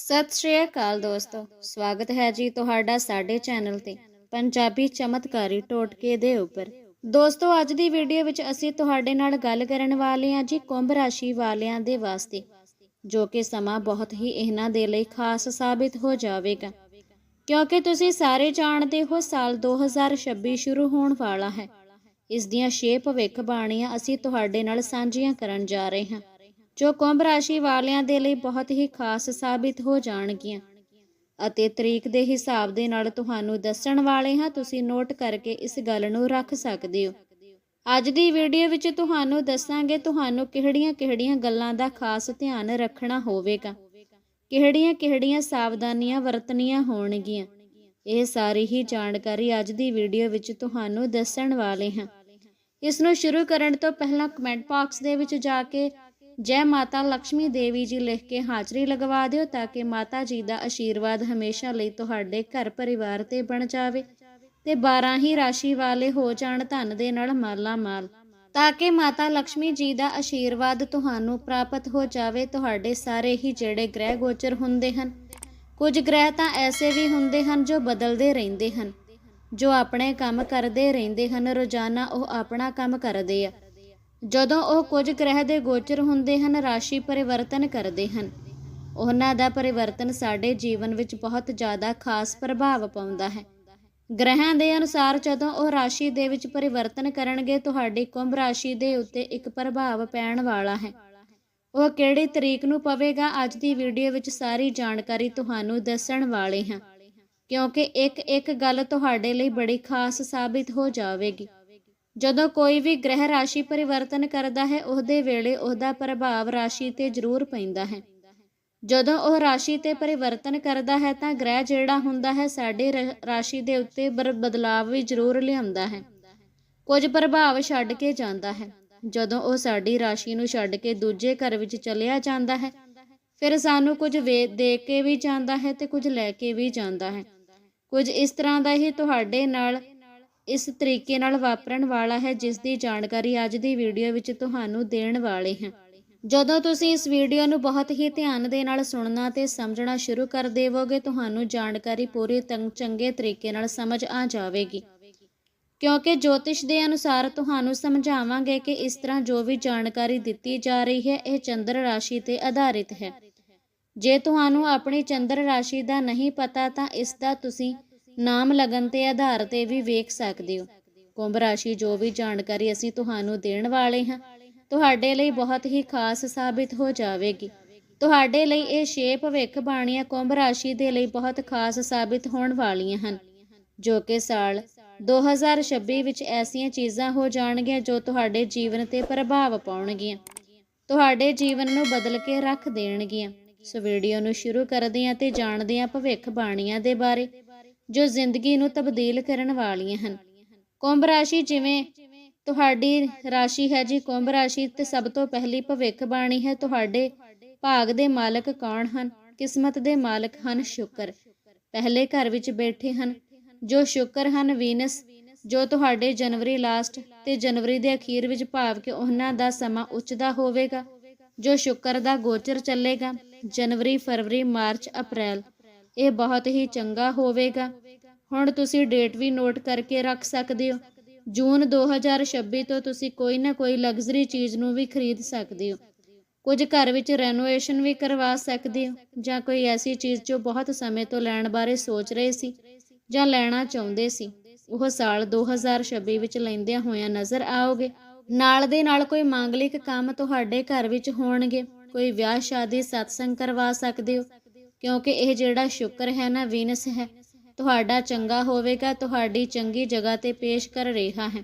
ਸਤਿ ਸ਼੍ਰੀ ਅਕਾਲ ਦੋਸਤੋ। ਸਵਾਗਤ ਹੈ ਜੀ ਤੁਹਾਡਾ ਸਾਡੇ ਚੈਨਲ ਤੇ, ਪੰਜਾਬੀ ਚਮਤਕਾਰੀ ਟੋਟਕੇ ਦੇ ਉੱਪਰ। ਦੋਸਤੋ, ਅੱਜ ਦੀ ਵੀਡੀਓ ਵਿੱਚ ਅਸੀਂ ਤੁਹਾਡੇ ਨਾਲ ਗੱਲ ਕਰਨ ਵਾਲੇ ਹਾਂ ਜੀ ਕੁੰਭ ਰਾਸ਼ੀ ਵਾਲਿਆਂ ਦੇ ਵਾਸਤੇ, ਜੋ ਕਿ ਸਮਾਂ ਬਹੁਤ ਹੀ ਇਹਨਾਂ ਦੇ ਲਈ ਖਾਸ ਸਾਬਿਤ ਹੋ ਜਾਵੇਗਾ। ਕਿਉਂਕਿ ਤੁਸੀਂ ਸਾਰੇ ਜਾਣਦੇ ਹੋ ਸਾਲ 2026 ਸ਼ੁਰੂ ਹੋਣ ਵਾਲਾ ਹੈ। ਇਸ ਦੀਆਂ 6 ਭਵਿੱਖ ਬਾਣੀਆਂ ਅਸੀਂ ਤੁਹਾਡੇ ਨਾਲ ਸਾਂਝੀਆਂ ਕਰਨ ਜਾ ਰਹੇ ਹਾਂ। ਜੋ ਕੁੰਭ ਰਾਸ਼ੀ ਵਾਲਿਆਂ ਦੇ ਲਈ ਬਹੁਤ ਹੀ ਖਾਸ ਸਾਬਿਤ ਹੋ ਜਾਣਗੀਆਂ। ਅਤੇ ਤਰੀਕ ਦੇ ਹਿਸਾਬ ਦੇ ਨਾਲ ਤੁਹਾਨੂੰ ਦੱਸਣ ਵਾਲੇ ਹਾਂ, ਤੁਸੀਂ ਨੋਟ ਕਰਕੇ ਇਸ ਗੱਲ ਨੂੰ ਰੱਖ ਸਕਦੇ ਹੋ। ਅੱਜ ਦੀ ਵੀਡੀਓ ਵਿੱਚ ਤੁਹਾਨੂੰ ਦੱਸਾਂਗੇ ਤੁਹਾਨੂੰ ਕਿਹੜੀਆਂ-ਕਿਹੜੀਆਂ ਗੱਲਾਂ ਦਾ ਖਾਸ ਧਿਆਨ ਰੱਖਣਾ ਹੋਵੇਗਾ। ਕਿਹੜੀਆਂ-ਕਿਹੜੀਆਂ ਸਾਵਧਾਨੀਆਂ ਵਰਤਣੀਆਂ ਹੋਣਗੀਆਂ। ਇਹ ਸਾਰੀ ਹੀ ਜਾਣਕਾਰੀ ਅੱਜ ਦੀ ਵੀਡੀਓ ਵਿੱਚ ਤੁਹਾਨੂੰ ਦੱਸਣ ਵਾਲੇ ਹਾਂ। ਇਸ ਨੂੰ ਸ਼ੁਰੂ ਕਰਨ ਤੋਂ ਪਹਿਲਾਂ ਕਮੈਂਟ ਬਾਕਸ ਦੇ ਵਿੱਚ ਜਾ ਕੇ ਜੈ ਮਾਤਾ ਲਕਸ਼ਮੀ ਦੇਵੀ ਜੀ ਲਿਖ ਕੇ ਹਾਜ਼ਰੀ ਲਗਵਾ ਦਿਓ ਤਾਂ ਕਿ ਮਾਤਾ ਜੀ ਦਾ ਆਸ਼ੀਰਵਾਦ ਹਮੇਸ਼ਾ ਲਈ ਤੁਹਾਡੇ ਘਰ ਪਰਿਵਾਰ ਤੇ ਬਣ ਜਾਵੇ ਤੇ 12 ਹੀ ਰਾਸ਼ੀ ਵਾਲੇ ਹੋ ਜਾਣ ਧਨ ਦੇ ਨਾਲ ਮਾਲਾ ਮਾਲ। ਤਾਂ ਕਿ ਮਾਤਾ ਲਕਸ਼ਮੀ ਜੀ ਦਾ ਆਸ਼ੀਰਵਾਦ ਤੁਹਾਨੂੰ ਪ੍ਰਾਪਤ ਹੋ ਜਾਵੇ, ਤੁਹਾਡੇ ਸਾਰੇ ਹੀ ਜਿਹੜੇ ਗ੍ਰਹਿ ਗੋਚਰ ਹੁੰਦੇ ਹਨ। ਕੁਝ ਗ੍ਰਹਿ ਤਾਂ ਐਸੇ ਵੀ ਹੁੰਦੇ ਹਨ ਜੋ ਬਦਲਦੇ ਰਹਿੰਦੇ ਹਨ, ਜੋ ਆਪਣੇ ਕੰਮ ਕਰਦੇ ਰਹਿੰਦੇ ਹਨ। ਰੋਜ਼ਾਨਾ ਉਹ ਆਪਣਾ ਕੰਮ ਕਰਦੇ ਆ। ਜਦੋਂ ਉਹ ਕੁਝ ਗ੍ਰਹਿ ਦੇ ਗੋਚਰ ਹੁੰਦੇ ਹਨ, ਰਾਸ਼ੀ ਪਰਿਵਰਤਨ ਕਰਦੇ ਹਨ। ਉਹਨਾਂ ਦਾ ਪਰਿਵਰਤਨ ਸਾਡੇ ਜੀਵਨ ਵਿੱਚ ਬਹੁਤ ਜ਼ਿਆਦਾ ਖਾਸ ਪ੍ਰਭਾਵ ਪਾਉਂਦਾ ਹੈ। ਗ੍ਰਹਿਆਂ ਦੇ ਅਨੁਸਾਰ ਜਦੋਂ ਉਹ ਰਾਸ਼ੀ ਦੇ ਵਿੱਚ ਪਰਿਵਰਤਨ ਕਰਨਗੇ, ਤੁਹਾਡੀ ਕੁੰਭ ਰਾਸ਼ੀ ਦੇ ਉੱਤੇ ਇੱਕ ਪ੍ਰਭਾਵ ਪੈਣ ਵਾਲਾ ਹੈ। ਉਹ ਕਿਹੜੀ ਤਰੀਕ ਨੂੰ ਪਵੇਗਾ, ਅੱਜ ਦੀ ਵੀਡੀਓ ਵਿੱਚ ਸਾਰੀ ਜਾਣਕਾਰੀ ਤੁਹਾਨੂੰ ਦੱਸਣ ਵਾਲੇ ਹਾਂ। ਕਿਉਂਕਿ ਇੱਕ ਇੱਕ ਗੱਲ ਤੁਹਾਡੇ ਲਈ ਬੜੀ ਖਾਸ ਸਾਬਿਤ ਹੋ ਜਾਵੇਗੀ। ਜਦੋਂ ਕੋਈ ਵੀ ਗ੍ਰਹਿ ਰਾਸ਼ੀ ਪਰਿਵਰਤਨ ਕਰਦਾ ਹੈ, ਉਹਦੇ ਵੇਲੇ ਉਹਦਾ ਪ੍ਰਭਾਵ ਰਾਸ਼ੀ ਤੇ ਜ਼ਰੂਰ ਪੈਂਦਾ ਹੈ। ਜਦੋਂ ਉਹ ਰਾਸ਼ੀ ਤੇ ਪਰਿਵਰਤਨ ਕਰਦਾ ਹੈ, ਤਾਂ ਗ੍ਰਹਿ ਜਿਹੜਾ ਹੁੰਦਾ ਹੈ, ਸਾਡੇ ਰਾਸ਼ੀ ਦੇ ਉੱਤੇ ਬਰ- ਵੀ ਜ਼ਰੂਰ ਲਿਆਉਂਦਾ ਹੈ। ਕੁਝ ਪ੍ਰਭਾਵ ਛੱਡ ਕੇ ਜਾਂਦਾ ਹੈ। ਜਦੋਂ ਉਹ ਸਾਡੀ ਰਾਸ਼ੀ ਨੂੰ ਛੱਡ ਕੇ ਦੂਜੇ ਘਰ ਵਿੱਚ ਚਲਿਆ ਜਾਂਦਾ ਹੈ, ਫਿਰ ਸਾਨੂੰ ਕੁਝ ਵੇ, ਦੇ ਕੇ ਵੀ ਜਾਂਦਾ ਹੈ ਤੇ ਕੁਝ ਲੈ ਕੇ ਵੀ ਜਾਂਦਾ ਹੈ। ਕੁਝ ਇਸ ਤਰ੍ਹਾਂ ਦਾ ਹੀ ਤੁਹਾਡੇ ਨਾਲ ਇਸ ਤਰੀਕੇ ਨਾਲ ਵਾਪਰਨ ਵਾਲਾ ਹੈ, ਜਿਸ ਦੀ ਜਾਣਕਾਰੀ ਅੱਜ ਦੀ ਵੀਡੀਓ ਵਿੱਚ ਤੁਹਾਨੂੰ ਦੇਣ ਵਾਲੇ ਹਾਂ। ਜਦੋਂ ਤੁਸੀਂ ਇਸ ਵੀਡੀਓ ਨੂੰ ਬਹੁਤ ਹੀ ਧਿਆਨ ਦੇ ਨਾਲ ਸੁਣਨਾ ਤੇ ਸਮਝਣਾ ਸ਼ੁਰੂ ਕਰ ਦੇਵੋਗੇ, ਤੁਹਾਨੂੰ ਜਾਣਕਾਰੀ ਪੂਰੀ ਚੰਗੇ ਤਰੀਕੇ ਨਾਲ ਸਮਝ ਆ ਜਾਵੇਗੀ। ਕਿਉਂਕਿ ਜੋਤਿਸ਼ ਦੇ ਅਨੁਸਾਰ ਤੁਹਾਨੂੰ ਸਮਝਾਵਾਂਗੇ ਕਿ ਇਸ ਤਰ੍ਹਾਂ ਜੋ ਵੀ ਜਾਣਕਾਰੀ ਦਿੱਤੀ ਜਾ ਰਹੀ ਹੈ, ਇਹ ਚੰਦਰ ਰਾਸ਼ੀ ਤੇ ਆਧਾਰਿਤ ਹੈ। ਜੇ ਤੁਹਾਨੂੰ ਆਪਣੀ ਚੰਦਰ ਰਾਸ਼ੀ ਦਾ ਨਹੀਂ ਪਤਾ, ਤਾਂ ਇਸ ਦਾ ਤੁਸੀਂ ਨਾਮ ਲਗਨ ਤੇ ਆਧਾਰ ਤੇ ਵੀ ਵੇਖ ਸਕਦੇ ਹੋ। ਕੁੰਭ ਰਾਸ਼ੀ ਜੋ ਵੀ ਜਾਣਕਾਰੀ ਅਸੀਂ ਤੁਹਾਨੂੰ ਦੇਣ ਵਾਲੇ ਹਾਂ, ਤੁਹਾਡੇ ਲਈ ਬਹੁਤ ਹੀ ਖਾਸ ਸਾਬਿਤ ਹੋ ਜਾਵੇਗੀ। ਤੁਹਾਡੇ ਲਈ ਇਹ ਛੇ ਭਵਿੱਖ ਬਾਣੀਆਂ ਕੁੰਭ ਰਾਸ਼ੀ ਦੇ ਲਈ ਬਹੁਤ ਖਾਸ ਸਾਬਿਤ ਹੋਣ ਵਾਲੀਆਂ ਹਨ, ਜੋ ਕਿ ਸਾਲ 2026 ਵਿੱਚ ਐਸੀਆਂ ਚੀਜ਼ਾਂ ਹੋ ਜਾਣਗੀਆਂ ਜੋ ਤੁਹਾਡੇ ਜੀਵਨ ਤੇ ਪ੍ਰਭਾਵ ਪਾਉਣਗੀਆਂ। ਤੁਹਾਡੇ ਜੀਵਨ ਨੂੰ ਬਦਲ ਕੇ ਰੱਖ ਦੇਣਗੀਆਂ। ਸੋ ਵੀਡੀਓ ਨੂੰ ਸ਼ੁਰੂ ਕਰਦੇ ਹਾਂ ਤੇ ਜਾਣਦੇ ਹਾਂ ਭਵਿੱਖ ਬਾਣੀਆਂ ਦੇ ਬਾਰੇ ਜੋ ਜ਼ਿੰਦਗੀ ਨੂੰ ਤਬਦੀਲ ਕਰਨ ਵਾਲੀਆਂ ਹਨ। ਕੁੰਭ ਰਾਸ਼ੀ ਜਿਵੇਂ ਤੁਹਾਡੀ ਰਾਸ਼ੀ ਹੈ ਜੀ, ਕੁੰਭ ਰਾਸ਼ੀ ਤੇ ਸਭ ਤੋਂ ਪਹਿਲੀ ਭਵਿੱਖ ਬਾਣੀ ਹੈ, ਤੁਹਾਡੇ ਭਾਗ ਦੇ ਮਾਲਕ ਕੌਣ ਹਨ? ਕਿਸਮਤ ਦੇ ਮਾਲਕ ਹਨ ਸ਼ੁਕਰ। ਪਹਿਲੇ ਘਰ ਵਿੱਚ ਬੈਠੇ ਹਨ। ਜੋ ਸ਼ੁਕਰ ਹਨ, ਵੀਨਸ, ਜੋ ਤੁਹਾਡੇ ਜਨਵਰੀ ਲਾਸਟ ਤੇ ਜਨਵਰੀ ਦੇ ਅਖੀਰ ਵਿੱਚ ਭਾਵ ਕਿ ਉਹਨਾਂ ਦਾ ਸਮਾਂ ਉੱਚਦਾ ਹੋਵੇਗਾ। ਜੋ ਸ਼ੁਕਰ ਦਾ ਗੋਚਰ ਚੱਲੇਗਾ, ਜਨਵਰੀ, ਫਰਵਰੀ, ਮਾਰਚ, ਅਪ੍ਰੈਲ। ਇਹ ਬਹੁਤ ਹੀ ਚੰਗਾ ਹੋਵੇਗਾ। ਹੁਣ ਤੁਸੀਂ ਡੇਟ ਵੀ ਨੋਟ ਕਰਕੇ ਰੱਖ ਸਕਦੇ ਹੋ। ਜੂਨ 2026 ਤੋਂ ਤੁਸੀਂ ਕੋਈ ਨਾ ਕੋਈ ਲਗਜ਼ਰੀ ਚੀਜ਼ ਨੂੰ ਵੀ ਖਰੀਦ ਸਕਦੇ ਹੋ। ਕੁਝ ਘਰ ਵਿੱਚ ਰੈਨੋਵੇਸ਼ਨ ਵੀ ਕਰਵਾ ਸਕਦੇ ਹੋ ਜਾਂ ਕੋਈ ਐਸੀ ਚੀਜ਼ ਜੋ ਬਹੁਤ ਸਮੇਂ ਤੋਂ ਲੈਣ ਬਾਰੇ ਸੋਚ ਰਹੇ ਸੀ ਜਾਂ ਲੈਣਾ ਚਾਹੁੰਦੇ ਸੀ। ਉਹ ਸਾਲ 2026 ਵਿੱਚ ਲੈਂਦਿਆਂ ਹੋਇਆਂ ਨਜ਼ਰ ਆਓਗੇ। ਨਾਲ ਦੇ ਨਾਲ ਕੋਈ ਮਾਂਗਲਿਕ ਕੰਮ ਤੁਹਾਡੇ ਘਰ ਵਿੱਚ ਹੋਣਗੇ। ਕੋਈ ਵਿਆਹ ਸ਼ਾਦੀ ਸਤਸੰਗ ਕਰਵਾ ਸਕਦੇ ਹੋ। ਕਿਉਂਕਿ ਇਹ ਜਿਹੜਾ ਸ਼ੁਕਰ ਹੈ ਨਾ, ਵੀਨਸ ਹੈ, ਤੁਹਾਡਾ ਚੰਗਾ ਹੋਵੇਗਾ, ਤੁਹਾਡੀ ਚੰਗੀ ਜਗ੍ਹਾ ਤੇ ਪੇਸ਼ ਕਰ ਰਿਹਾ ਹੈ।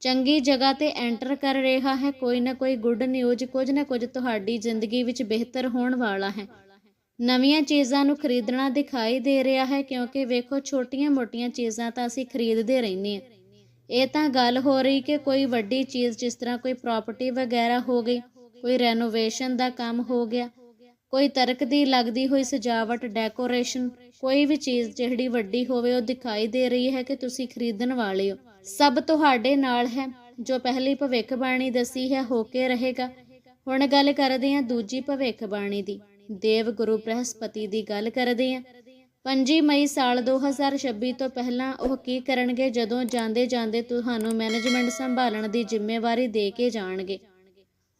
ਚੰਗੀ ਜਗ੍ਹਾ ਤੇ ਐਂਟਰ ਕਰ ਰਿਹਾ ਹੈ, ਕੋਈ ਨਾ ਕੋਈ ਗੁੱਡ ਨਿਊਜ਼, ਕੁਝ ਨਾ ਕੁਝ ਤੁਹਾਡੀ ਜ਼ਿੰਦਗੀ ਵਿੱਚ ਬਿਹਤਰ ਹੋਣ ਵਾਲਾ ਹੈ। ਨਵੀਆਂ ਚੀਜ਼ਾਂ ਨੂੰ ਖਰੀਦਣਾ ਦਿਖਾਈ ਦੇ ਰਿਹਾ ਹੈ, ਕਿਉਂਕਿ ਵੇਖੋ ਛੋਟੀਆਂ-ਮੋਟੀਆਂ ਚੀਜ਼ਾਂ ਤਾਂ ਅਸੀਂ ਖਰੀਦਦੇ ਰਹਿੰਦੇ ਹਾਂ। ਇਹ ਤਾਂ ਗੱਲ ਹੋ ਰਹੀ ਕਿ ਕੋਈ ਵੱਡੀ ਚੀਜ਼, ਜਿਸ ਤਰ੍ਹਾਂ ਕੋਈ ਪ੍ਰਾਪਰਟੀ ਵਗੈਰਾ ਹੋ ਗਈ, ਕੋਈ ਰੈਨੋਵੇਸ਼ਨ ਦਾ ਕੰਮ ਹੋ ਗਿਆ ਕੋਈ ਤਰਕ ਦੀ ਲੱਗਦੀ ਹੋਈ ਸਜਾਵਟ ਡੈਕੋਰੇਸ਼ਨ ਕੋਈ ਵੀ ਚੀਜ਼ ਜਿਹੜੀ ਵੱਡੀ ਹੋਵੇ, ਉਹ ਦਿਖਾਈ ਦੇ ਰਹੀ ਹੈ ਕਿ ਤੁਸੀਂ ਖਰੀਦਣ ਵਾਲੇ ਹੋ। ਸਭ ਤੁਹਾਡੇ ਨਾਲ ਹੈ, ਜੋ ਪਹਿਲੀ ਭਵਿੱਖ ਬਾਣੀ ਹੈ, ਹੋ ਕੇ ਰਹੇਗਾ। ਹੁਣ ਗੱਲ ਕਰਦੇ ਹਾਂ ਦੂਜੀ ਭਵਿੱਖ ਬਾਣੀ ਦੀ। ਦੇਵ ਗੁਰੂ ਬ੍ਰਹਸਪਤੀ ਦੀ ਗੱਲ ਕਰਦੇ ਹਾਂ। 5 ਮਈ ਸਾਲ 2026 ਤੋਂ ਪਹਿਲਾਂ ਉਹ ਕੀ ਕਰਨਗੇ, ਜਦੋਂ ਜਾਂਦੇ ਜਾਂਦੇ ਤੁਹਾਨੂੰ ਮੈਨੇਜਮੈਂਟ ਸੰਭਾਲਣ ਦੀ ਜ਼ਿੰਮੇਵਾਰੀ ਦੇ ਕੇ ਜਾਣਗੇ।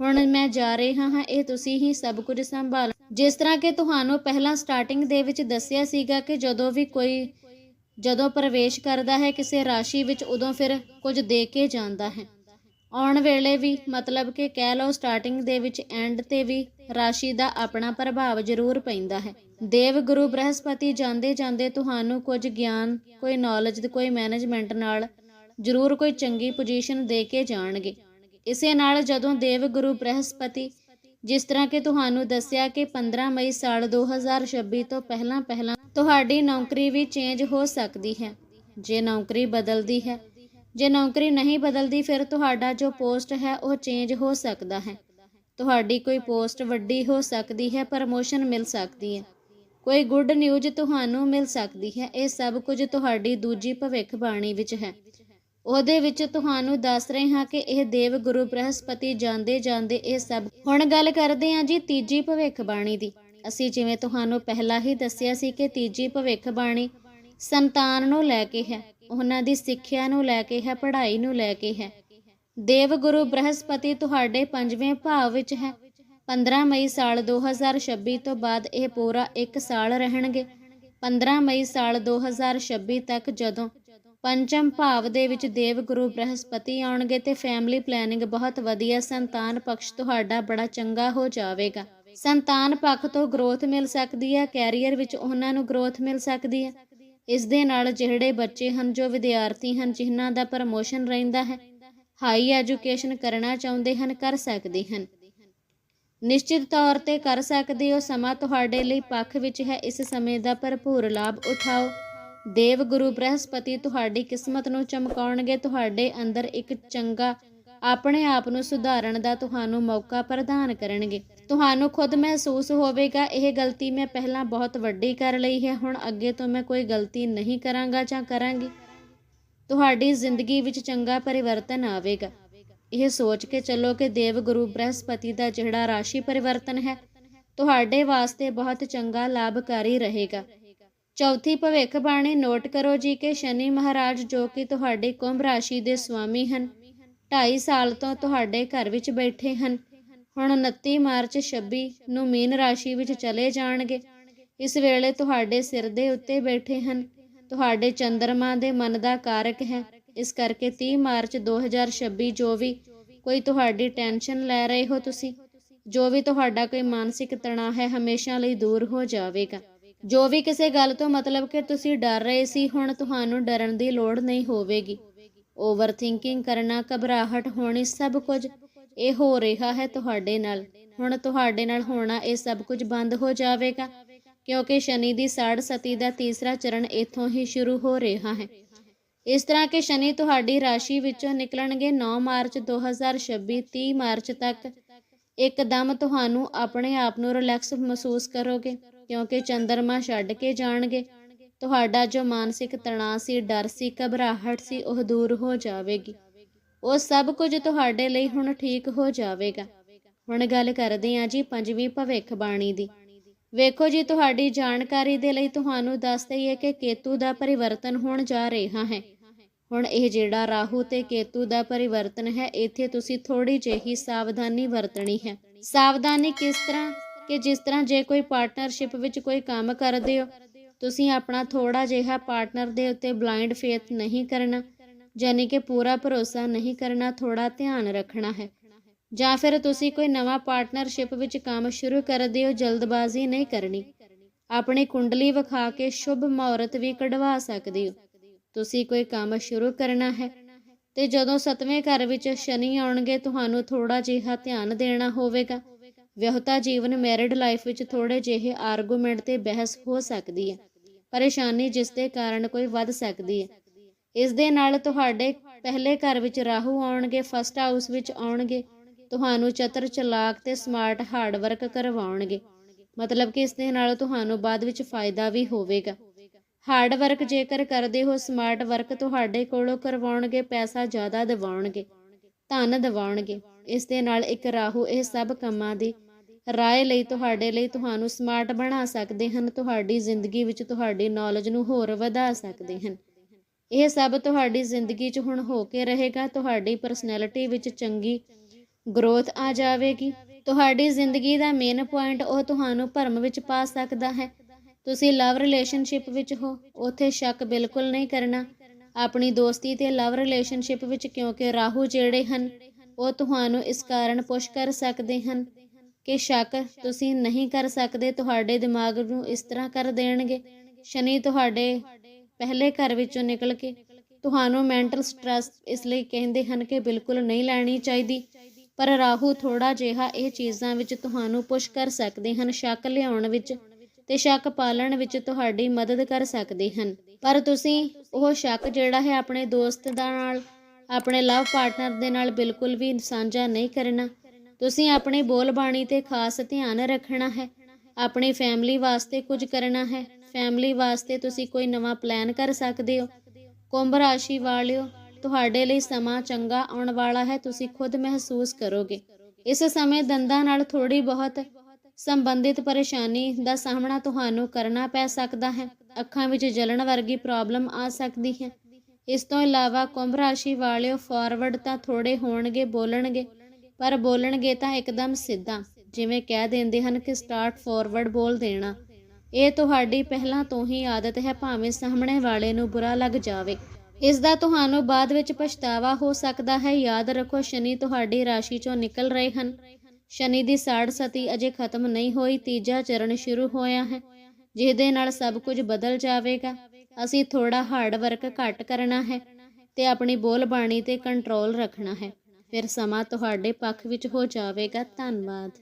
ਹੁਣ ਮੈਂ ਜਾ ਰਿਹਾ ਹਾਂ ਇਹ ਤੁਸੀਂ ਹੀ ਸਭ ਕੁਝ ਸੰਭਾਲ ਜਿਸ ਤਰ੍ਹਾਂ ਕਿ ਤੁਹਾਨੂੰ ਪਹਿਲਾਂ ਸਟਾਰਟਿੰਗ ਦੇ ਵਿੱਚ ਦੱਸਿਆ ਸੀਗਾ ਕਿ ਜਦੋਂ ਵੀ ਕੋਈ, ਜਦੋਂ ਪ੍ਰਵੇਸ਼ ਕਰਦਾ ਹੈ, ਕਿਸੇ ਰਾਸ਼ੀ ਵਿੱਚ ਉਦੋਂ ਫਿਰ ਕੁਝ ਦੇ ਕੇ ਜਾਂਦਾ ਹੈ। ਆਉਣ ਵੇਲੇ ਵੀ ਮਤਲਬ ਕਿ ਕਹਿ ਲਓ ਸਟਾਰਟਿੰਗ ਦੇ ਵਿੱਚ ਐਂਡ ਤੇ ਵੀ ਰਾਸ਼ੀ ਦਾ ਆਪਣਾ ਪ੍ਰਭਾਵ ਜ਼ਰੂਰ ਪੈਂਦਾ ਹੈ। ਦੇਵ ਗੁਰੂ ਬ੍ਰਹਸਪਤੀ ਜਾਂਦੇ ਜਾਂਦੇ ਤੁਹਾਨੂੰ ਕੁਝ ਗਿਆਨ, ਕੋਈ ਨੌਲੇਜ ਕੋਈ ਮੈਨੇਜਮੈਂਟ ਨਾਲ ਜ਼ਰੂਰ ਕੋਈ ਚੰਗੀ ਪੋਜੀਸ਼ਨ ਦੇ ਕੇ ਜਾਣਗੇ। ਇਸੇ ਨਾਲ ਜਦੋਂ ਦੇਵ ਗੁਰੂ ਬ੍ਰਹਸਪਤੀ, ਜਿਸ ਤਰ੍ਹਾਂ ਕਿ ਤੁਹਾਨੂੰ ਦੱਸਿਆ ਕਿ 15 ਮਈ ਸਾਲ 2026 ਤੋਂ ਪਹਿਲਾਂ ਪਹਿਲਾਂ ਤੁਹਾਡੀ ਨੌਕਰੀ ਵੀ ਚੇਂਜ ਹੋ ਸਕਦੀ ਹੈ। ਜੇ ਨੌਕਰੀ ਬਦਲਦੀ ਹੈ, ਜੇ ਨੌਕਰੀ ਨਹੀਂ ਬਦਲਦੀ, ਫਿਰ ਤੁਹਾਡਾ ਜੋ ਪੋਸਟ ਹੈ ਉਹ ਚੇਂਜ ਹੋ ਸਕਦਾ ਹੈ। ਤੁਹਾਡੀ ਕੋਈ ਪੋਸਟ ਵੱਡੀ ਹੋ ਸਕਦੀ ਹੈ ਪ੍ਰਮੋਸ਼ਨ ਮਿਲ ਸਕਦੀ ਹੈ। ਕੋਈ ਗੁੱਡ ਨਿਊਜ਼ ਤੁਹਾਨੂੰ ਮਿਲ ਸਕਦੀ ਹੈ, ਇਹ ਸਭ ਕੁਝ ਤੁਹਾਡੀ ਦੂਜੀ ਭਵਿੱਖਬਾਣੀ ਵਿੱਚ ਹੈ। ਉਹਦੇ ਵਿੱਚ ਤੁਹਾਨੂੰ ਦੱਸ ਰਹੇ ਹਾਂ ਕਿ ਇਹ ਦੇਵ ਗੁਰੂ ਬ੍ਰਹਸਪਤੀ ਜਾਂਦੇ ਜਾਂਦੇ ਇਹ ਸਭ ਹੁਣ ਗੱਲ ਕਰਦੇ ਹਾਂ ਜੀ ਤੀਜੀ ਭਵਿੱਖਬਾਣੀ ਦੀ। ਅਸੀਂ ਜਿਵੇਂ ਤੁਹਾਨੂੰ ਪਹਿਲਾਂ ਹੀ ਦੱਸਿਆ ਸੀ ਕਿ ਤੀਜੀ ਭਵਿੱਖਬਾਣੀ ਸੰਤਾਨ ਨੂੰ ਲੈ ਕੇ ਹੈ, ਉਹਨਾਂ ਦੀ ਸਿੱਖਿਆ ਨੂੰ ਲੈ ਕੇ ਹੈ, ਪੜ੍ਹਾਈ ਨੂੰ ਲੈ ਕੇ ਹੈ। ਦੇਵ ਗੁਰੂ ਬ੍ਰਹਸਪਤੀ ਤੁਹਾਡੇ ਪੰਜਵੇਂ ਭਾਵ ਵਿੱਚ ਹੈ। 15 ਮਈ ਸਾਲ 2026 ਤੋਂ ਬਾਅਦ ਇਹ ਪੂਰਾ 1 ਸਾਲ ਰਹਿਣਗੇ। 15 ਮਈ ਸਾਲ 2026 ਤੱਕ ਜਦੋਂ ਪੰਚਮ ਭਾਵ ਦੇ ਵਿੱਚ ਦੇਵ ਗੁਰੂ ਬ੍ਰਹਸਪਤੀ ਆਉਣਗੇ ਤੇ ਫੈਮਿਲੀ ਪਲੈਨਿੰਗ ਬਹੁਤ ਵਧੀਆ। ਸੰਤਾਨ ਪਕਸ਼ ਤੁਹਾਡਾ ਬੜਾ ਚੰਗਾ ਹੋ ਜਾਵੇਗਾ। ਸੰਤਾਨ ਪੱਖ ਤੋਂ ਗਰੋਥ ਮਿਲ ਸਕਦੀ ਹੈ ਕੈਰੀਅਰ ਵਿੱਚ ਉਹਨਾਂ ਨੂੰ ਗਰੋਥ ਮਿਲ ਸਕਦੀ ਹੈ। ਇਸ ਦੇ ਨਾਲ ਜਿਹੜੇ ਬੱਚੇ ਹਨ, ਜੋ ਵਿਦਿਆਰਥੀ ਹਨ, ਜਿਨ੍ਹਾਂ ਦਾ ਪ੍ਰਮੋਸ਼ਨ ਰਹਿੰਦਾ ਹੈ ਹਾਈ ਐਜੂਕੇਸ਼ਨ ਕਰਨਾ ਚਾਹੁੰਦੇ ਹਨ, ਕਰ ਸਕਦੇ ਹਨ। ਨਿਸ਼ਚਿਤ ਤੌਰ ਤੇ ਕਰ ਸਕਦੇ ਹੋ, ਸਮਾਂ ਤੁਹਾਡੇ ਲਈ ਪੱਖ ਵਿੱਚ ਹੈ। ਇਸ ਸਮੇਂ ਦਾ ਭਰਪੂਰ ਲਾਭ ਉਠਾਓ। ਦੇਵ ਗੁਰੂ ਬ੍ਰਹਸਪਤੀ ਤੁਹਾਡੀ ਕਿਸਮਤ ਨੂੰ ਚਮਕਾਉਣਗੇ, ਤੁਹਾਡੇ ਅੰਦਰ ਇੱਕ ਚੰਗਾ, ਆਪਣੇ ਆਪ ਨੂੰ ਸੁਧਾਰਨ ਦਾ ਤੁਹਾਨੂੰ ਮੌਕਾ ਪ੍ਰਦਾਨ ਕਰਨਗੇ। ਤੁਹਾਨੂੰ ਖੁਦ ਮਹਿਸੂਸ ਹੋਵੇਗਾ, ਇਹ ਗਲਤੀ ਮੈਂ ਪਹਿਲਾਂ ਬਹੁਤ ਵੱਡੀ ਕਰ ਲਈ ਹੈ, ਹੁਣ ਅੱਗੇ ਤੋਂ ਮੈਂ ਕੋਈ ਗਲਤੀ ਨਹੀਂ ਕਰਾਂਗਾ ਜਾਂ ਕਰਾਂਗੀ। ਤੁਹਾਡੀ ਜ਼ਿੰਦਗੀ ਵਿੱਚ ਚੰਗਾ ਪਰਿਵਰਤਨ ਆਵੇਗਾ। ਇਹ ਸੋਚ ਕੇ ਚੱਲੋ ਕਿ ਦੇਵ ਗੁਰੂ ਬ੍ਰਹਸਪਤੀ ਦਾ ਜਿਹੜਾ ਰਾਸ਼ੀ ਪਰਿਵਰਤਨ ਹੈ, ਤੁਹਾਡੇ ਵਾਸਤੇ ਬਹੁਤ ਚੰਗਾ, ਲਾਭਕਾਰੀ ਰਹੇਗਾ। ਚੌਥੀ ਭਵਿੱਖ ਬਾਣੀ ਨੋਟ ਕਰੋ ਜੀ ਕਿ ਸ਼ਨੀ ਮਹਾਰਾਜ ਜੋ ਕਿ ਤੁਹਾਡੀ ਕੁੰਭ ਰਾਸ਼ੀ ਦੇ ਸਵਾਮੀ ਹਨ 2.5 ਸਾਲ ਤੋਂ ਤੁਹਾਡੇ ਘਰ ਵਿੱਚ ਬੈਠੇ ਹਨ। ਹੁਣ 29 ਮਾਰਚ 26 ਨੂੰ ਮੀਨ ਰਾਸ਼ੀ ਵਿੱਚ ਚਲੇ ਜਾਣਗੇ। ਇਸ ਵੇਲੇ ਤੁਹਾਡੇ ਸਿਰ ਦੇ ਉੱਤੇ ਬੈਠੇ ਹਨ। ਤੁਹਾਡੇ ਚੰਦਰਮਾ ਦੇ ਮਨ ਦਾ ਕਾਰਕ ਹੈ। ਇਸ ਕਰਕੇ 30 ਮਾਰਚ 2026 ਜੋ ਵੀ ਕੋਈ ਤੁਹਾਡੀ ਟੈਨਸ਼ਨ ਲੈ ਰਹੇ ਹੋ ਤੁਸੀਂ, ਜੋ ਵੀ ਤੁਹਾਡਾ ਕੋਈ ਮਾਨਸਿਕ ਤਣਾਅ ਹੈ, ਹਮੇਸ਼ਾ ਲਈ ਦੂਰ ਹੋ ਜਾਵੇਗਾ। ਜੋ ਵੀ ਕਿਸੇ ਗੱਲ ਤੋਂ ਮਤਲਬ ਕਿ ਤੁਸੀਂ ਡਰ ਰਹੇ ਸੀ, ਹੁਣ ਤੁਹਾਨੂੰ ਡਰਨ ਦੀ ਲੋੜ ਨਹੀਂ ਹੋਵੇਗੀ। ਓਵਰ ਕਰਨਾ, ਘਬਰਾਹਟ ਹੋਣੀ ਸਭ ਕੁਝ ਇਹ ਹੋ ਰਿਹਾ ਹੈ ਤੁਹਾਡੇ ਨਾਲ। ਹੁਣ ਤੁਹਾਡੇ ਨਾਲ ਹੋਣਾ ਇਹ ਸਭ ਕੁਝ ਬੰਦ ਹੋ ਜਾਵੇਗਾ, ਕਿਉਂਕਿ ਸ਼ਨੀ ਦੀ ਸਾੜ ਸਤੀ ਦਾ ਤੀਸਰਾ ਚਰਨ ਇੱਥੋਂ ਹੀ ਸ਼ੁਰੂ ਹੋ ਰਿਹਾ ਹੈ। ਇਸ ਤਰ੍ਹਾਂ ਕਿ ਸ਼ਨੀ ਤੁਹਾਡੀ ਰਾਸ਼ੀ ਵਿੱਚੋਂ ਨਿਕਲਣਗੇ 9 ਮਾਰਚ 2026 30 ਮਾਰਚ ਤੱਕ। ਇੱਕਦਮ ਤੁਹਾਨੂੰ ਆਪਣੇ ਆਪ ਨੂੰ ਰਿਲੈਕਸ ਮਹਿਸੂਸ ਕਰੋਗੇ। ਕਿਉਂਕਿ ਚੰਦਰਮਾ ਛੱਡ ਕੇ ਜਾਣਗੇ। ਤੁਹਾਡਾ ਜੋ ਮਾਨਸਿਕ ਤਣਾਅ ਸੀ, ਡਰ ਸੀ, ਘਬਰਾਹਟ ਸੀ, ਉਹ ਦੂਰ ਹੋ ਜਾਵੇਗੀ। ਉਹ ਸਭ ਕੁਝ ਤੁਹਾਡੇ ਲਈ ਹੁਣ ਠੀਕ ਹੋ ਜਾਵੇਗਾ। ਹੁਣ ਗੱਲ ਕਰਦੇ ਹਾਂ ਜੀ ਪੰਜਵੀਂ ਭਵਿੱਖਬਾਣੀ ਦੀ। ਵੇਖੋ ਜੀ, ਤੁਹਾਡੀ ਜਾਣਕਾਰੀ ਦੇ ਲਈ ਤੁਹਾਨੂੰ ਦੱਸ ਦਈਏ ਕਿ ਕੇਤੂ ਦਾ ਪਰਿਵਰਤਨ ਹੋਣ ਜਾ ਰਿਹਾ ਹੈ। ਹੁਣ ਇਹ ਜਿਹੜਾ ਰਾਹੂ ਤੇ ਕੇਤੂ ਦਾ ਪਰਿਵਰਤਨ ਹੈ, ਇੱਥੇ ਤੁਸੀਂ ਥੋੜੀ ਜਿਹੀ ਸਾਵਧਾਨੀ ਵਰਤਣੀ ਹੈ। ਸਾਵਧਾਨੀ ਕਿਸ ਤਰ੍ਹਾਂ? ਕਿ ਜਿਸ ਤਰ੍ਹਾਂ ਜੇ ਕੋਈ ਪਾਰਟਨਰਸ਼ਿਪ ਵਿੱਚ ਕੋਈ ਕੰਮ ਕਰਦੇ ਹੋ, ਤੁਸੀਂ ਆਪਣਾ ਥੋੜਾ ਜਿਹਾ ਪਾਰਟਨਰ ਦੇ ਉੱਤੇ ਬਲਾਈਂਡ ਫੇਥ ਨਹੀਂ ਕਰਨਾ ਯਾਨੀ ਕਿ ਪੂਰਾ ਭਰੋਸਾ ਨਹੀਂ ਕਰਨਾ ਥੋੜਾ ਧਿਆਨ ਰੱਖਣਾ ਹੈ। ਜਾਂ ਫਿਰ ਤੁਸੀਂ ਕੋਈ ਨਵਾਂ ਪਾਰਟਨਰਸ਼ਿਪ ਵਿੱਚ ਕੰਮ ਸ਼ੁਰੂ ਕਰਦੇ ਹੋ, ਜਲਦਬਾਜ਼ੀ ਨਹੀਂ ਕਰਨੀ। ਆਪਣੀ ਕੁੰਡਲੀ ਵਿਖਾ ਕੇ ਸ਼ੁਭ ਮਹੂਰਤ ਵੀ ਕਢਵਾ ਸਕਦੇ ਹੋ। ਤੁਸੀਂ ਕੋਈ ਕੰਮ ਸ਼ੁਰੂ ਕਰਨਾ ਹੈ ਤੇ ਜਦੋਂ ਸਤਵੇਂ ਘਰ ਵਿੱਚ ਸ਼ਨੀ ਆਉਣਗੇ, ਤੁਹਾਨੂੰ ਥੋੜਾ ਜਿਹਾ ਧਿਆਨ ਦੇਣਾ ਹੋਵੇਗਾ। ਵਿਆਹਤਾ ਜੀਵਨ ਮੈਰਿਡ ਲਾਈਫ ਵਿੱਚ ਥੋੜੇ ਜਿਹੇ ਆਰਗੂਮੈਂਟ ਤੇ ਬਹਿਸ ਹੋ ਸਕਦੀ ਹੈ, ਪਰੇਸ਼ਾਨੀ ਜਿਸ ਦੇ ਕਾਰਨ ਕੋਈ ਵੱਧ ਸਕਦੀ ਹੈ। ਇਸ ਦੇ ਨਾਲ ਤੁਹਾਡੇ ਪਹਿਲੇ ਘਰ ਵਿੱਚ ਰਾਹੂ ਆਉਣਗੇ ਫਸਟ ਹਾਊਸ ਵਿੱਚ ਆਉਣਗੇ, ਤੁਹਾਨੂੰ ਚਤਰ ਚਲਾਕ ਤੇ ਸਮਾਰਟ ਹਾਰਡ ਵਰਕ ਕਰਵਾਉਣਗੇ। ਮਤਲਬ ਕਿ ਇਸ ਦੇ ਨਾਲ ਤੁਹਾਨੂੰ ਬਾਅਦ ਵਿੱਚ ਫਾਇਦਾ ਵੀ ਹੋਵੇਗਾ। ਹਾਰਡ ਵਰਕ ਜੇਕਰ ਕਰਦੇ ਹੋ ਸਮਾਰਟ ਵਰਕ ਤੁਹਾਡੇ ਕੋਲੋਂ ਕਰਵਾਉਣਗੇ, ਪੈਸਾ ਜ਼ਿਆਦਾ ਦਿਵਾਉਣਗੇ, ਧਨ ਦਿਵਾਉਣਗੇ। ਇਸ ਦੇ ਨਾਲ ਇੱਕ ਰਾਹੂ ਇਹ ਸਭ ਕੰਮਾਂ ਦੀ ਰਾਏ ਲਈ, ਤੁਹਾਡੇ ਲਈ ਤੁਹਾਨੂੰ ਸਮਾਰਟ ਬਣਾ ਸਕਦੇ ਹਨ, ਤੁਹਾਡੀ ਜ਼ਿੰਦਗੀ ਵਿੱਚ ਤੁਹਾਡੀ ਨੌਲੇਜ ਨੂੰ ਹੋਰ ਵਧਾ ਸਕਦੇ ਹਨ। ਇਹ ਸਭ ਤੁਹਾਡੀ ਜ਼ਿੰਦਗੀ 'ਚ ਹੁਣ ਹੋ ਕੇ ਰਹੇਗਾ, ਤੁਹਾਡੀ ਪਰਸਨੈਲਿਟੀ ਵਿੱਚ ਚੰਗੀ ਗਰੋਥ ਆ ਜਾਵੇਗੀ। ਤੁਹਾਡੀ ਜ਼ਿੰਦਗੀ ਦਾ ਮੇਨ ਪੁਆਇੰਟ ਉਹ ਤੁਹਾਨੂੰ ਭਰਮ ਵਿੱਚ ਪਾ ਸਕਦਾ ਹੈ। ਤੁਸੀਂ ਲਵ ਰਿਲੇਸ਼ਨਸ਼ਿਪ ਵਿੱਚ ਹੋ, ਉੱਥੇ ਸ਼ੱਕ ਬਿਲਕੁਲ ਨਹੀਂ ਕਰਨਾ। ਆਪਣੀ ਦੋਸਤੀ ਤੇ ਲਵ ਰਿਲੇਸ਼ਨਸ਼ਿਪ ਵਿੱਚ ਕਿਉਂਕਿ ਰਾਹੂ ਜਿਹੜੇ ਹਨ, ਉਹ ਤੁਹਾਨੂੰ ਇਸ ਕਾਰਨ ਪੁਸ਼ ਕਰ ਸਕਦੇ ਹਨ। ਕਿ ਸ਼ੱਕ ਤੁਸੀਂ ਨਹੀਂ ਕਰ ਸਕਦੇ, ਤੁਹਾਡੇ ਦਿਮਾਗ ਨੂੰ ਇਸ ਤਰ੍ਹਾਂ ਕਰ ਦੇਣਗੇ। ਸ਼ਨੀ ਤੁਹਾਡੇ ਪਹਿਲੇ ਘਰ ਵਿੱਚੋਂ ਨਿਕਲ ਕੇ ਤੁਹਾਨੂੰ ਮੈਂਟਲ ਸਟ੍ਰੈਸ ਇਸ ਲਈ ਕਹਿੰਦੇ ਹਨ ਕਿ ਬਿਲਕੁਲ ਨਹੀਂ ਲੈਣੀ ਚਾਹੀਦੀ। ਪਰ ਰਾਹੂ ਥੋੜਾ ਜਿਹਾ ਇਹ ਚੀਜ਼ਾਂ ਵਿੱਚ ਤੁਹਾਨੂੰ ਪੁਸ਼ ਕਰ ਸਕਦੇ ਹਨ, ਸ਼ੱਕ ਲਿਆਉਣ ਵਿੱਚ ਤੇ ਸ਼ੱਕ ਪਾਲਣ ਵਿੱਚ ਤੁਹਾਡੀ ਮਦਦ ਕਰ ਸਕਦੇ ਹਨ। ਪਰ ਤੁਸੀਂ ਉਹ ਸ਼ੱਕ ਜਿਹੜਾ ਹੈ ਆਪਣੇ ਦੋਸਤ ਦਾ ਨਾਲ, ਆਪਣੇ ਲਵ ਪਾਰਟਨਰ ਦੇ ਨਾਲ ਬਿਲਕੁਲ ਵੀ ਸਾਂਝਾ ਨਹੀਂ ਕਰਨਾ। ਤੁਸੀਂ ਆਪਣੀ ਬੋਲਬਾਣੀ ਤੇ ਖਾਸ ਧਿਆਨ ਰੱਖਣਾ ਹੈ। ਆਪਣੀ ਫੈਮਿਲੀ ਵਾਸਤੇ ਕੁਝ ਕਰਨਾ ਹੈ। ਫੈਮਿਲੀ ਵਾਸਤੇ ਤੁਸੀਂ ਕੋਈ ਨਵਾਂ ਪਲਾਨ ਕਰ ਸਕਦੇ ਹੋ। ਕੁੰਭ ਰਾਸ਼ੀ ਵਾਲਿਓ, ਤੁਹਾਡੇ ਲਈ ਸਮਾਂ ਚੰਗਾ ਆਉਣ ਵਾਲਾ ਹੈ, ਤੁਸੀਂ ਖੁਦ ਮਹਿਸੂਸ ਕਰੋਗੇ। ਇਸ ਸਮੇਂ ਦੰਦਾਂ ਨਾਲ ਥੋੜੀ ਬਹੁਤ ਸੰਬੰਧਿਤ ਪਰੇਸ਼ਾਨੀ ਦਾ ਸਾਹਮਣਾ ਤੁਹਾਨੂੰ ਕਰਨਾ ਪੈ ਸਕਦਾ ਹੈ। ਅੱਖਾਂ ਵਿੱਚ ਜਲਣ ਵਰਗੀ ਪ੍ਰੋਬਲਮ ਆ ਸਕਦੀ ਹੈ। ਇਸ ਤੋਂ ਇਲਾਵਾ ਕੁੰਭ ਰਾਸ਼ੀ ਵਾਲਿਓ ਫਾਰਵਰਡ ਤਾਂ ਥੋੜੇ ਹੋਣਗੇ, ਬੋਲਣਗੇ। ਪਰ ਬੋਲਣਗੇ ਤਾਂ ਇੱਕਦਮ ਸਿੱਧਾ, ਜਿਵੇਂ ਕਹਿ ਦਿੰਦੇ ਹਨ ਕਿ ਸਟਾਰਟ ਫਾਰਵਰਡ ਬੋਲ ਦੇਣਾ। ਇਹ ਤੁਹਾਡੀ ਪਹਿਲਾਂ ਤੋਂ ਹੀ ਆਦਤ ਹੈ, ਭਾਵੇਂ ਸਾਹਮਣੇ ਵਾਲੇ ਨੂੰ ਬੁਰਾ ਲੱਗ ਜਾਵੇ। ਇਸ ਦਾ ਤੁਹਾਨੂੰ ਬਾਅਦ ਵਿੱਚ ਪਛਤਾਵਾ ਹੋ ਸਕਦਾ ਹੈ। ਯਾਦ ਰੱਖੋ, ਸ਼ਨੀ ਤੁਹਾਡੀ ਰਾਸ਼ੀ ਚੋਂ ਨਿਕਲ ਰਹੇ ਹਨ। ਸ਼ਨੀ ਦੀ ਸਾੜ ਸਤੀ ਅਜੇ ਖਤਮ ਨਹੀਂ ਹੋਈ, ਤੀਜਾ ਚਰਨ ਸ਼ੁਰੂ ਹੋਇਆ ਹੈ। ਜਿਹਦੇ ਨਾਲ ਸਭ ਕੁਝ ਬਦਲ ਜਾਵੇਗਾ। ਅਸੀਂ ਥੋੜਾ ਹਾਰਡ ਵਰਕ ਘੱਟ ਕਰਨਾ ਹੈ ਤੇ ਆਪਣੀ ਬੋਲ ਬਾਣੀ ਤੇ ਕੰਟਰੋਲ ਰੱਖਣਾ ਹੈ। ਫਿਰ ਸਮਾਂ ਤੁਹਾਡੇ ਪੱਖ ਵਿੱਚ ਹੋ ਜਾਵੇਗਾ। ਧੰਨਵਾਦ।